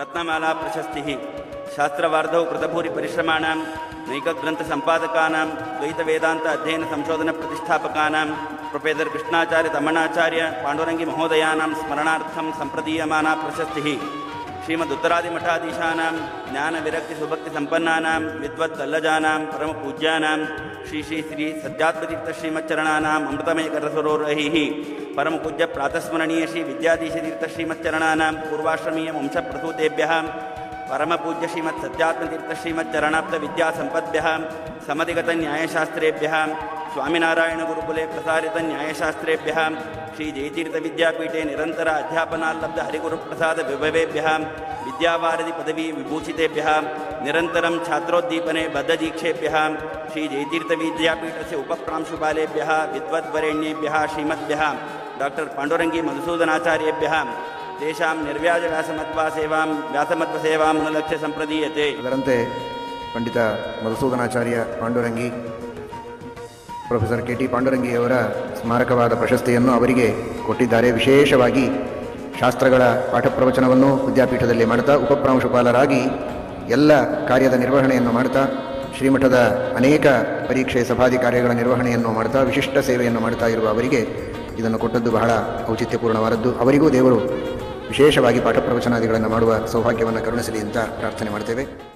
रत्नमाला प्रशस्तिः, शास्त्रवार्धौ कृतभूरि परिश्रमाणां नैकग्रन्थसम्पादकानां द्वैतवेदान्त अध्ययन संशोधनप्रतिष्ठापकानां प्रोफेसर् कृष्णाचार्य तमणाचार्य, पाण्डुरङ्गि महोदयानां स्मरणार्थं सम्प्रदीयमाना प्रशस्तिः। श्रीमदुत्तरादिमठाधीशानां, ज्ञानविरक्तिसुभक्तिसम्पन्नानां विद्वत्तल्लजानां परमपूज्यानां, श्री श्री श्री सज्जात्मतीर्थश्रीमच्चरणानाम् अमृतमयकरसरोरैः परमपूज्य प्रातस्मरणीय श्री विद्याधीशतीर्थश्रीमच्चरणानां पूर्वाश्रमीय वंशप्रसूतेभ्यः परमपूज्य श्रीमत् सत्यात्मतीर्थश्रीमच्चरणाप्त विद्यासम्पद्भ्यः समधिगतन्यायशास्त्रेभ्यः स्वामिनारायणगुरुकुले प्रसारितन्यायशास्त्रेभ्यः श्रीजयतीर्थविद्यापीठे विभवेभ्य, विद्यावारधि पदवी विभूषितेभ्य निरंतर छात्रोद्दीपने बद्धदीक्षेभ्यः, श्रीजयतीर्थविद्यापीठस्य उपप्रांशुपालेभ्यः, विद्वद्वरेण्येभ्यः, श्रीमद्भ्यः, डाक्टर् पाण्डुरङ्गी मधुसूदनाचार्येभ्यः, तेषां निर्व्याजव्यासमत्वासेवां व्यासमत्वसेवामनुलक्ष्य सम्प्रदीयते। विवरन्ते Pandit Madhusudanacharya Pandurangi professor K T ಪಾಂಡುರಂಗಿಯವರ ಸ್ಮಾರಕವಾದ ಪ್ರಶಸ್ತಿಯನ್ನು ಅವರಿಗೆ ಕೊಟ್ಟಿದ್ದಾರೆ. ವಿಶೇಷವಾಗಿ ಶಾಸ್ತ್ರಗಳ ಪಾಠ ಪ್ರವಚನವನ್ನು ವಿದ್ಯಾಪೀಠದಲ್ಲಿ ಮಾಡ್ತಾ ಉಪಪ್ರಾಂಶುಪಾಲರಾಗಿ ಎಲ್ಲ ಕಾರ್ಯದ ನಿರ್ವಹಣೆಯನ್ನು ಮಾಡ್ತಾ ಶ್ರೀಮಠದ ಅನೇಕ ಪರೀಕ್ಷೆ ಸಭಾದಿ ಕಾರ್ಯಗಳ ನಿರ್ವಹಣೆಯನ್ನು ಮಾಡ್ತಾ ವಿಶಿಷ್ಟ ಸೇವೆಯನ್ನು ಮಾಡ್ತಾ ಇರುವ ಅವರಿಗೆ ಇದನ್ನು ಕೊಟ್ಟದ್ದು ಬಹಳ ಔಚಿತ್ಯಪೂರ್ಣವಾದದ್ದು. ಅವರಿಗೂ ದೇವರು ವಿಶೇಷವಾಗಿ ಪಾಠ ಪ್ರವಚನಾದಿಗಳನ್ನು ಮಾಡುವ ಸೌಭಾಗ್ಯವನ್ನು ಕರುಣಿಸಲಿ ಅಂತ ಪ್ರಾರ್ಥನೆ ಮಾಡ್ತೇವೆ.